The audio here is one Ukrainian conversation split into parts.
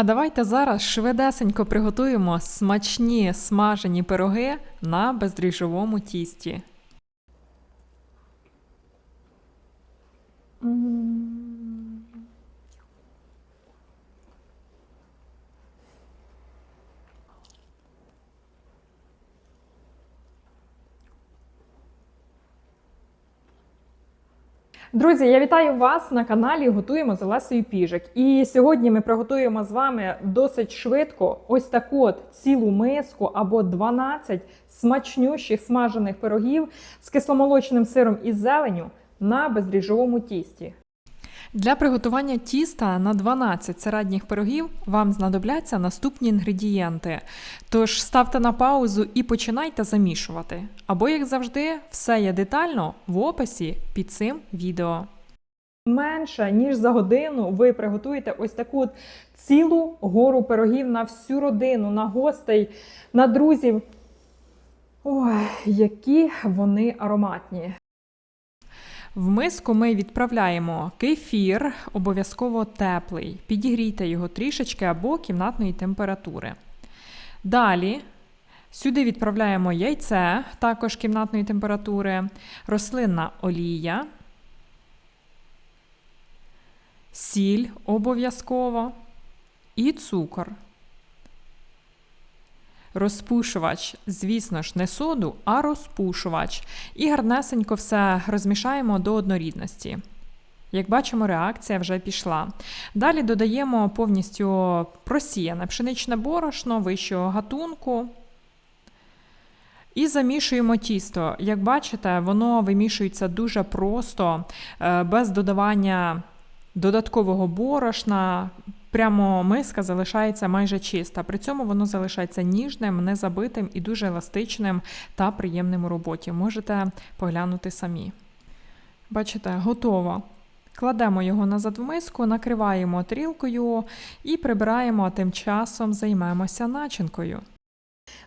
А давайте зараз швидесенько приготуємо смачні смажені пироги на бездріжовому тісті. Друзі, я вітаю вас на каналі Готуємо з Олесою Піжик. І сьогодні ми приготуємо з вами досить швидко ось таку от цілу миску або 12 смачнющих смажених пирогів з кисломолочним сиром і зеленю на безріжовому тісті. Для приготування тіста на 12 середніх пирогів вам знадобляться наступні інгредієнти. Тож ставте на паузу і починайте замішувати. Або, як завжди, все є детально в описі під цим відео. Менше ніж за годину ви приготуєте ось таку от цілу гору пирогів на всю родину, на гостей, на друзів. Ой, які вони ароматні. В миску ми відправляємо кефір, обов'язково теплий. Підігрійте його трішечки або кімнатної температури. Далі сюди відправляємо яйце, також кімнатної температури, рослинна олія, сіль обов'язково і цукор. Розпушувач, звісно ж, не соду, а розпушувач. І гарнесенько все розмішаємо до однорідності. Як бачимо, реакція вже пішла. Далі додаємо повністю просіяне пшеничне борошно вищого гатунку. І замішуємо тісто. Як бачите, воно вимішується дуже просто, е, без додавання додаткового борошна. Прямо миска залишається майже чиста. При цьому воно залишається ніжним, незабитим і дуже еластичним та приємним у роботі. Можете поглянути самі. Бачите, готово. Кладемо його назад в миску, накриваємо тарілкою і прибираємо, а тим часом займемося начинкою.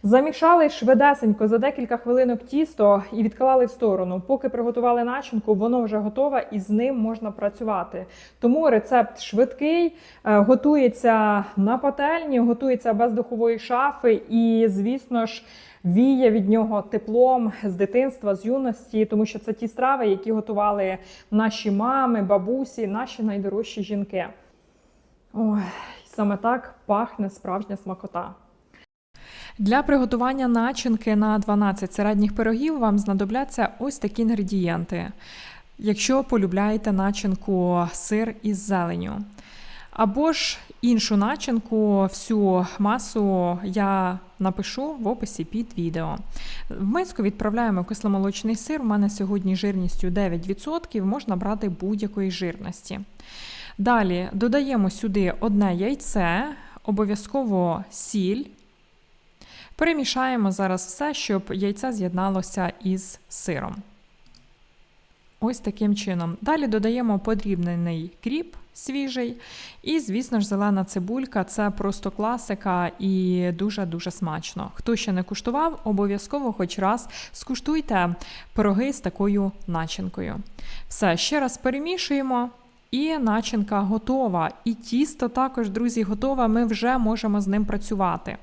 Замішали швидесенько за декілька хвилинок тісто і відклали в сторону. Поки приготували начинку, воно вже готове і з ним можна працювати. Тому рецепт швидкий, е, готується на пательні, готується без духової шафи і, звісно ж, віє від нього теплом з дитинства, з юності, тому що це ті страви, які готували наші мами, бабусі, наші найдорожчі жінки. Ой, саме так пахне справжня смакота. Для приготування начинки на 12 середніх пирогів вам знадобляться ось такі інгредієнти. Якщо полюбляєте начинку сир із зеленю. Або ж іншу начинку, всю масу я напишу в описі під відео. В миску відправляємо кисломолочний сир. У мене сьогодні жирністю 9%, можна брати будь-якої жирності. Далі додаємо сюди одне яйце, обов'язково сіль. Перемішаємо зараз все, щоб яйце з'єдналося із сиром. Ось таким чином. Далі додаємо подрібнений кріп свіжий. І, звісно ж, зелена цибулька це просто класика і дуже-дуже смачно. Хто ще не куштував, обов'язково хоч раз скуштуйте пироги з такою начинкою. Все, ще раз перемішуємо. І начинка готова. І тісто також, друзі, готове. Ми вже можемо з ним працювати.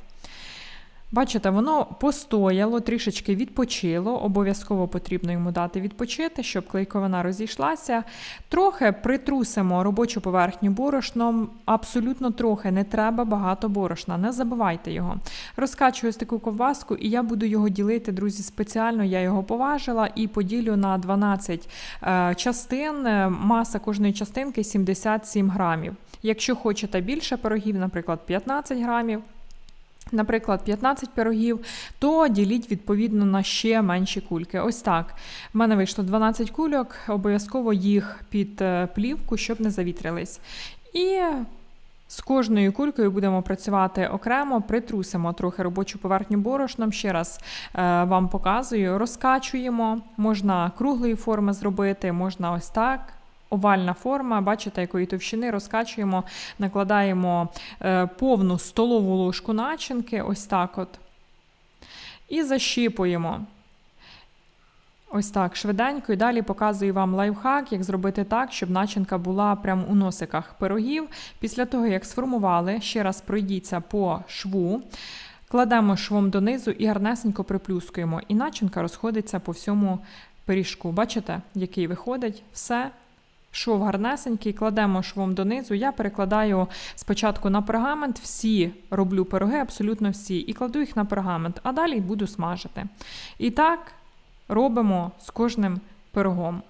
Бачите, воно постояло, трішечки відпочило, обов'язково потрібно йому дати відпочити, щоб клейковина розійшлася. Трохи притрусимо робочу поверхню борошном, абсолютно трохи, не треба багато борошна, не забувайте його. Розкачую ось таку ковбаску, і я буду його ділити, друзі, спеціально. Я його поважила і поділю на 12 е, частин. Маса кожної частинки 77 грамів. Якщо хочете більше пирогів, наприклад, 15 грамів. Наприклад, 15 пирогів, то діліть відповідно на ще менші кульки. Ось так. В мене вийшло 12 кульок, обов'язково їх під е, плівку, щоб не завітрились. І з кожною кулькою будемо працювати окремо, притрусимо трохи робочу поверхню борошном. Ще раз е, вам показую, розкачуємо. Можна круглої форми зробити, можна ось так овальна форма, бачите, якої товщини розкачуємо, накладаємо е, повну столову ложку начинки, ось так от. І защіпуємо. Ось так, швиденько. І далі показую вам лайфхак, як зробити так, щоб начинка була прямо у носиках пирогів. Після того, як сформували, ще раз пройдіться по шву. Кладемо швом донизу і гарнесенько приплюскуємо. І начинка розходиться по всьому пиріжку. Бачите, який виходить? Все. Шов гарнесенький, кладемо швом донизу. Я перекладаю спочатку на пергамент, всі роблю пироги, абсолютно всі, і кладу їх на пергамент, а далі буду смажити. І так робимо з кожним пирогом.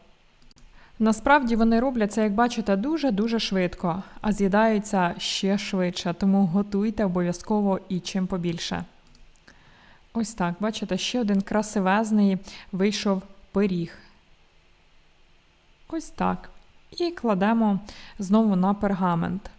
Насправді вони роблять це, як бачите, дуже-дуже швидко, а з'їдаються ще швидше, тому готуйте обов'язково і чим побільше. Ось так, бачите, ще один красивезний вийшов пиріг. Ось так. І кладемо знову на пергамент.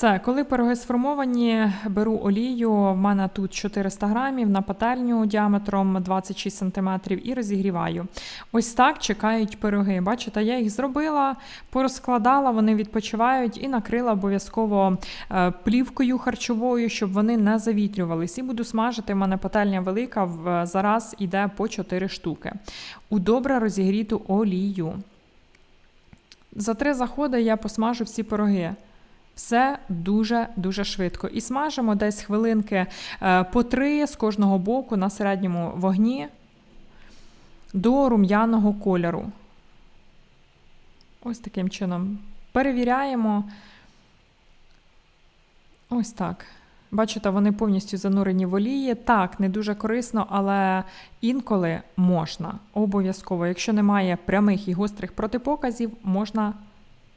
Все, коли пироги сформовані, беру олію. В мене тут 400 грамів на пательню діаметром 26 см і розігріваю. Ось так чекають пироги. Бачите, я їх зробила, порозкладала, вони відпочивають і накрила обов'язково е, плівкою харчовою, щоб вони не завітрювались. І буду смажити. В мене пательня велика, зараз іде по 4 штуки. У добре розігріту олію. За три заходи я посмажу всі пироги. Все дуже-дуже швидко. І смажимо десь хвилинки е, по три з кожного боку на середньому вогні до рум'яного кольору. Ось таким чином. Перевіряємо. Ось так. Бачите, вони повністю занурені в олії. Так, не дуже корисно, але інколи можна. Обов'язково. Якщо немає прямих і гострих протипоказів, можна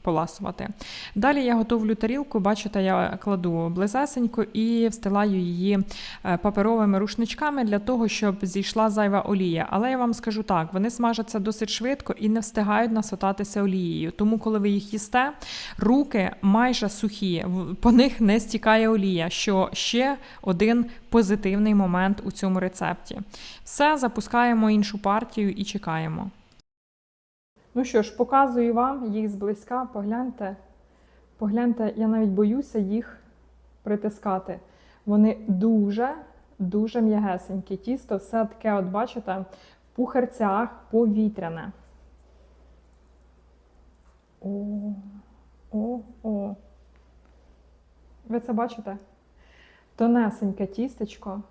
поласувати. Далі я готовлю тарілку, бачите, я кладу близесенько і встилаю її е, паперовими рушничками для того, щоб зійшла зайва олія. Але я вам скажу так: вони смажаться досить швидко і не встигають насотатися олією. Тому, коли ви їх їсте, руки майже сухі, по них не стікає олія, що ще один позитивний момент у цьому рецепті. Все, запускаємо іншу партію і чекаємо. Ну що ж, показую вам їх зблизька. Погляньте, погляньте, я навіть боюся їх притискати. Вони дуже, дуже м'ягесенькі. Тісто все таке, от бачите, в пухарцях повітряне. О, о, о. Ви це бачите? Тонесеньке тістечко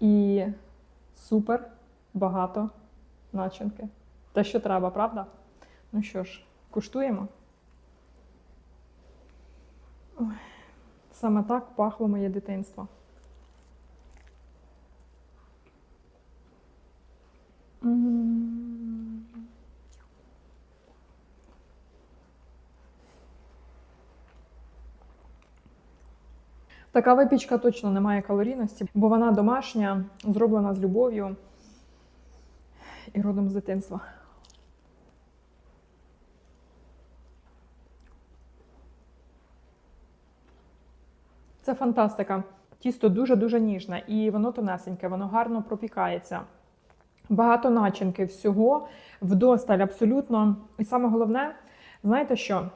і супер багато начинки. Те, що треба, правда? Ну що ж, куштуємо. Саме так пахло моє дитинство. Така випічка точно не має калорійності, бо вона домашня, зроблена з любов'ю і родом з дитинства. Це фантастика. Тісто дуже-дуже ніжне і воно тонесеньке, воно гарно пропікається. Багато начинки всього, вдосталь абсолютно. І саме головне, знаєте що?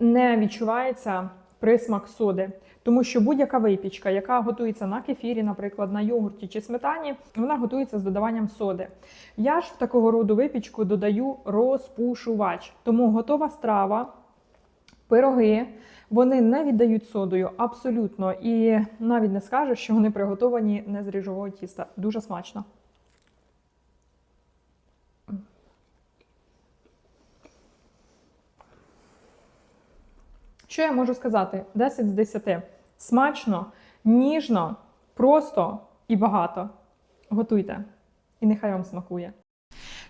Не відчувається присмак соди. Тому що будь-яка випічка, яка готується на кефірі, наприклад, на йогурті чи сметані, вона готується з додаванням соди. Я ж в такого роду випічку додаю розпушувач. Тому готова страва, пироги, вони не віддають содою абсолютно. І навіть не скажеш, що вони приготовані не з ріжового тіста. Дуже смачно. Що я можу сказати? 10 з 10. Смачно, ніжно, просто і багато. Готуйте. І нехай вам смакує.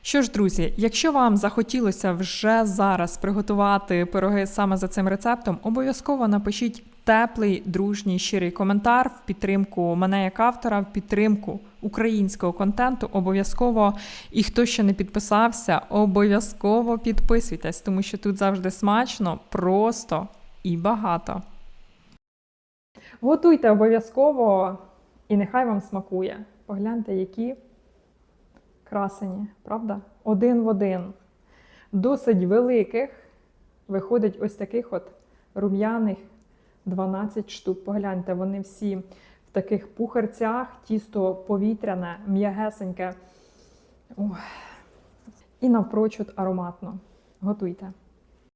Що ж, друзі, якщо вам захотілося вже зараз приготувати пироги саме за цим рецептом, обов'язково напишіть теплий, дружній, щирий коментар в підтримку мене як автора, в підтримку українського контенту. Обов'язково, і хто ще не підписався, обов'язково підписуйтесь, тому що тут завжди смачно, просто і багато. Готуйте обов'язково, і нехай вам смакує. Погляньте, які красені, правда? Один в один. Досить великих виходить ось таких от рум'яних 12 штук. Погляньте, вони всі в таких пухарцях, тісто повітряне, м'ягесеньке. І напрочуд ароматно. Готуйте.